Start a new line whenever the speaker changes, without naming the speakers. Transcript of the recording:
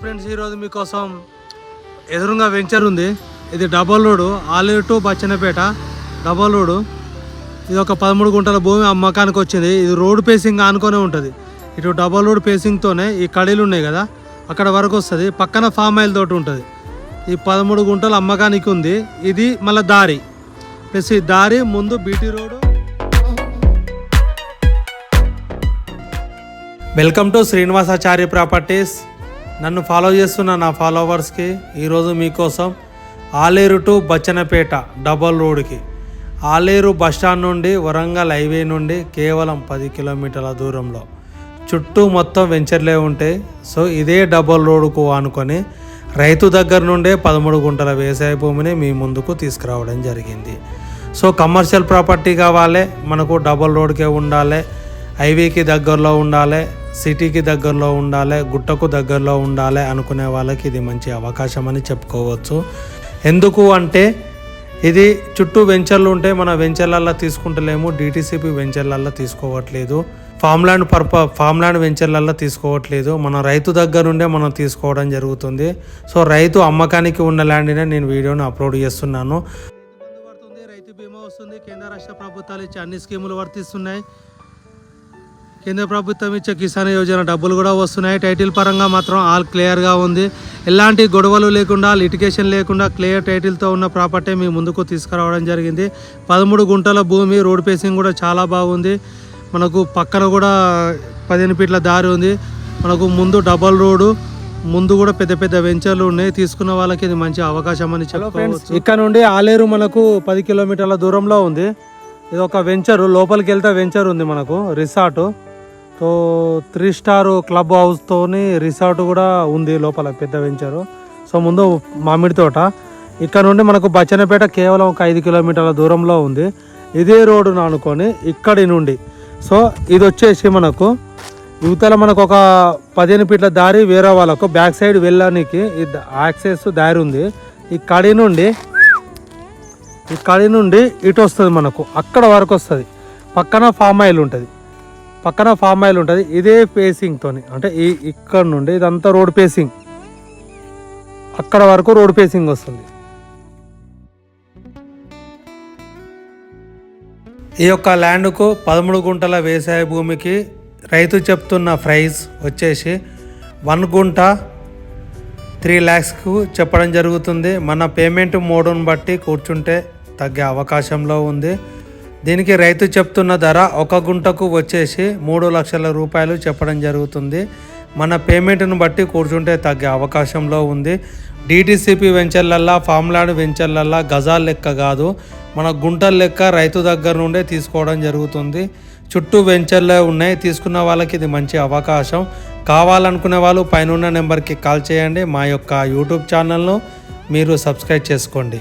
Friends ఈరోజు మీకోసం ఎదురుగా వెంచర్ ఉంది. ఇది double road Aler to Bachannapet. Double road. ఇది ఒక పదమూడు గుంటల భూమి అమ్మకానికి వచ్చింది. ఇది రోడ్ పేసింగ్ ఆనుకొనే ఉంటుంది. ఇటు డబల్ రోడ్ పేసింగ్తోనే ఈ కడీలు ఉన్నాయి కదా అక్కడ వరకు వస్తుంది. పక్కన ఫామ్ ఆయిల్ తోటి ఉంటుంది. ఈ పదమూడు గుంటల అమ్మకానికి ఉంది. ఇది మళ్ళీ దారి. ప్లస్ ఈ దారి ముందు BT road. Welcome to Srinivasacharya properties. నన్ను ఫాలో చేస్తున్న నా ఫాలోవర్స్కి ఈరోజు మీకోసం ఆలేరు టు బచ్చనపేట డబల్ రోడ్కి ఆలేరు బస్టాండ్ నుండి వరంగల్ హైవే నుండి కేవలం పది కిలోమీటర్ల దూరంలో. చుట్టూ మొత్తం వెంచర్లే ఉంటాయి సో ఇదే డబల్ రోడ్కు ఆనుకొని రైతు దగ్గర నుండే పదమూడు గుంటల వ్యవసాయ భూమిని మీ ముందుకు తీసుకురావడం జరిగింది. సో కమర్షియల్ ప్రాపర్టీ కావాలి మనకు డబల్ రోడ్కే ఉండాలి హైవేకి దగ్గరలో ఉండాలి సిటీకి దగ్గరలో ఉండాలి గుట్టకు దగ్గరలో ఉండాలి అనుకునే వాళ్ళకి ఇది మంచి అవకాశం అని చెప్పుకోవచ్చు. ఎందుకు అంటే ఇది చుట్టూ వెంచర్లు ఉంటే మన వెంచర్లల్లో తీసుకుంటలేము డిటీసీపీ వెంచర్లల్లో తీసుకోవట్లేదు. ఫామ్ ల్యాండ్ పర్ప ఫామ్ ల్యాండ్ వెంచర్లల్లో తీసుకోవట్లేదు. మన రైతు దగ్గర నుండే మనం తీసుకోవడం జరుగుతుంది. సో రైతు అమ్మకానికి ఉన్న ల్యాండ్నే నేను వీడియోని అప్లోడ్ చేస్తున్నాను. రైతు బీమా వస్తుంది. కేంద్ర రాష్ట్ర ప్రభుత్వాలు ఇచ్చే అన్ని స్కీములు వర్తిస్తున్నాయి. కేంద్ర ప్రభుత్వం ఇచ్చే కిసాన్ యోజన డబ్బులు కూడా వస్తున్నాయి. టైటిల్ పరంగా మాత్రం ఆల్ క్లియర్గా ఉంది. ఎలాంటి గొడవలు లేకుండా లిటిగేషన్ లేకుండా క్లియర్ టైటిల్తో ఉన్న ప్రాపర్టీ మీ ముందుకు తీసుకురావడం జరిగింది. పదమూడు గుంటల భూమి రోడ్ పేసింగ్ కూడా చాలా బాగుంది. మనకు పక్కన కూడా పదిహేను ఫీట్ల దారి ఉంది. మనకు ముందు డబల్ రోడ్డు ముందు కూడా పెద్ద పెద్ద వెంచర్లు ఉన్నాయి. తీసుకున్న వాళ్ళకి ఇది మంచి అవకాశం అని చెప్పుకోవచ్చు. ఇక్కడ నుండి ఆలేరు మనకు పది కిలోమీటర్ల దూరంలో ఉంది. ఇది ఒక వెంచర్ లోపలికి వెళ్తే వెంచర్ ఉంది మనకు resort. So three star club హౌస్తోని resort కూడా ఉంది లోపల పెద్ద వెంచరు. సో ముందు మామిడి తోట. ఇక్కడ నుండి మనకు బచ్చనపేట కేవలం ఒక ఐదు కిలోమీటర్ల దూరంలో ఉంది. ఇదే రోడ్డును అనుకొని ఇక్కడి నుండి. సో ఇది వచ్చేసి మనకు యువతల మనకు ఒక పదిహేను ఫీట్ల దారి వేరే వాళ్ళకు బ్యాక్ సైడ్ వెళ్ళడానికి యాక్సెస్ దారి ఉంది. ఈ కడి నుండి ఈ కడి నుండి ఇటు వస్తుంది మనకు అక్కడ వరకు వస్తుంది. పక్కన ఫామ్ ఆయిల్ ఉంటుంది. పక్కన ఫామ్ ఆయిల్ ఉంటుంది. ఇదే పేసింగ్తోని అంటే ఈ ఇక్కడ నుండి ఇదంతా రోడ్ పేసింగ్ అక్కడ వరకు రోడ్ పేసింగ్ వస్తుంది. ఈ యొక్క ల్యాండ్కు పదమూడు గుంటల వ్యవసాయ భూమికి రైతు చెప్తున్న ప్రైస్ వచ్చేసి వన్ గుంట త్రీ ల్యాక్స్కు చెప్పడం జరుగుతుంది. మన పేమెంట్ మోడును బట్టి కూర్చుంటే తగ్గే అవకాశంలో ఉంది. దీనికి రైతు చెప్తున్న ధర ఒక గుంటకు వచ్చేసి మూడు లక్షల రూపాయలు చెప్పడం జరుగుతుంది. మన పేమెంట్ను బట్టి కూర్చుంటే తగ్గే అవకాశంలో ఉంది. డిటిసిపి వెంచర్లల్లా ఫామ్లాండ్ వెంచర్లల్లా గజాల లెక్క కాదు. మన గుంటల లెక్క రైతు దగ్గర నుండే తీసుకోవడం జరుగుతుంది. చుట్టూ వెంచర్లే ఉన్నాయి. తీసుకున్న వాళ్ళకి ఇది మంచి అవకాశం. కావాలనుకునే వాళ్ళు పైన నెంబర్కి కాల్ చేయండి. మా యొక్క యూట్యూబ్ ఛానల్ను మీరు సబ్స్క్రైబ్ చేసుకోండి.